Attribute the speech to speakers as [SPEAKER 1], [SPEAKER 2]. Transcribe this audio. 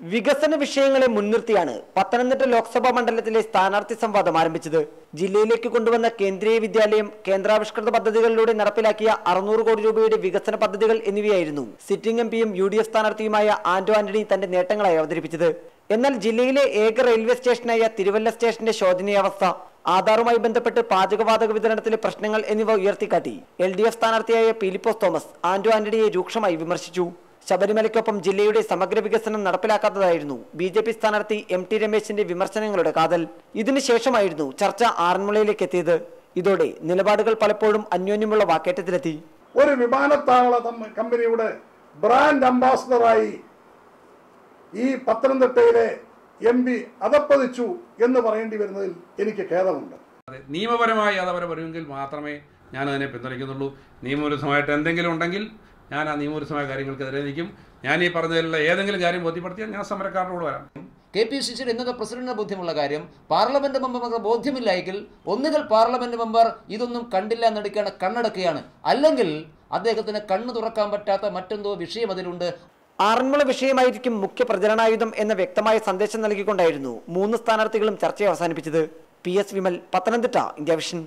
[SPEAKER 1] വികസന വിഷയങ്ങളെ മുൻനിർത്തിയാണ് പത്തനംതിട്ട ലോക്സഭാ മണ്ഡലത്തിലെ സ്ഥാനാർത്ഥി സംവാദം ആരംഭിച്ചത്. ജില്ലയിലേക്ക് കൊണ്ടുവന്ന കേന്ദ്രീയ വിദ്യാലയം കേന്ദ്രാവിഷ്കൃത പദ്ധതികളിലൂടെ നടപ്പിലാക്കിയ അറുന്നൂറ് കോടി രൂപയുടെ വികസന പദ്ധതികൾ എന്നിവയായിരുന്നു സിറ്റിംഗ് എം പിയും യു ഡി എഫ് സ്ഥാനാർത്ഥിയുമായ ആന്റോ ആന്റണി തന്റെ നേട്ടങ്ങളായി അവതരിപ്പിച്ചത്. എന്നാൽ ജില്ലയിലെ ഏക റെയിൽവേ സ്റ്റേഷനായ തിരുവല്ല സ്റ്റേഷന്റെ ശോചനീയാവസ്ഥ ആധാറുമായി ബന്ധപ്പെട്ട് പാചകവാതക വിതരണത്തിലെ പ്രശ്നങ്ങൾ എന്നിവ ഉയർത്തിക്കാട്ടി. എൽ ഡി എഫ് സ്ഥാനാർത്ഥിയായ പീലിപ്പോസ് തോമസ് ആന്റോ ആന്റണിയെ രൂക്ഷമായി വിമർശിച്ചു. ശബരിമലയ്ക്കൊപ്പം ജില്ലയുടെ സമഗ്ര വികസനം നടപ്പിലാക്കാത്തതായിരുന്നു ബി ജെ പി സ്ഥാനാർത്ഥി എം ടി രമേശിന്റെ വിമർശനങ്ങളുടെ കാതൽ. ഇതിനുശേഷമായിരുന്നു ചർച്ച ആറന്മുളയിലേക്ക് എത്തിയത്. ഇതോടെ നിലപാടുകൾ പലപ്പോഴും അന്യോന്യമുള്ള വാക്കേറ്റത്തിലെത്തി.
[SPEAKER 2] ഒരു വിമാനത്താവള കമ്പനിയുടെ ബ്രാൻഡ് അംബാസഡറായി ഈ പത്തനംതിട്ടയിലെ എം പി അതപ്പതിച്ചു എന്ന് പറയേണ്ടി വരുന്നതിൽ എനിക്ക് ഖേദമുണ്ട്.
[SPEAKER 3] അതെ നിയമപരമായി അതവരെ വരുമെങ്കിൽ മാത്രമേ ഞാൻ അതിനെ പിന്തുണയ്ക്കുന്നുള്ളൂ. നിയമവിരുദ്ധമായിട്ട് എന്തെങ്കിലും ഉണ്ടെങ്കിൽ ഞാൻ ആ നിയമപരസമായ കാര്യങ്ങൾക്കെതിരെ നിൽക്കും. ഞാൻ ഈ പറഞ്ഞതിലുള്ള ഏതെങ്കിലും കാര്യം ബോധ്യപ്പെടുത്തിയാൽ ഞാൻ സമരക്കാരനോട് വരാം.
[SPEAKER 4] കെ പി സി സിയുടെ ഇന്നത്തെ പ്രസിഡന്റിന് ബോധ്യമുള്ള കാര്യം പാർലമെന്റ് മെമ്പർക്ക് ബോധ്യമില്ല എങ്കിൽ ഒന്നുകിൽ പാർലമെന്റ് മെമ്പർ ഇതൊന്നും കണ്ടില്ല എന്നടിക്കാണ് കണ്ണടക്കുകയാണ്. അല്ലെങ്കിൽ അദ്ദേഹത്തിന് കണ്ണു തുറക്കാൻ പറ്റാത്ത മറ്റെന്തോ വിഷയം അതിലുണ്ട്.
[SPEAKER 1] ആറന്മുള വിഷയമായിരിക്കും മുഖ്യ പ്രചരണായുധം എന്ന വ്യക്തമായ സന്ദേശം നൽകിക്കൊണ്ടായിരുന്നു മൂന്ന് സ്ഥാനാർത്ഥികളും ചർച്ച അവസാനിപ്പിച്ചത്. P S Vimal Pathanamthitta India vision.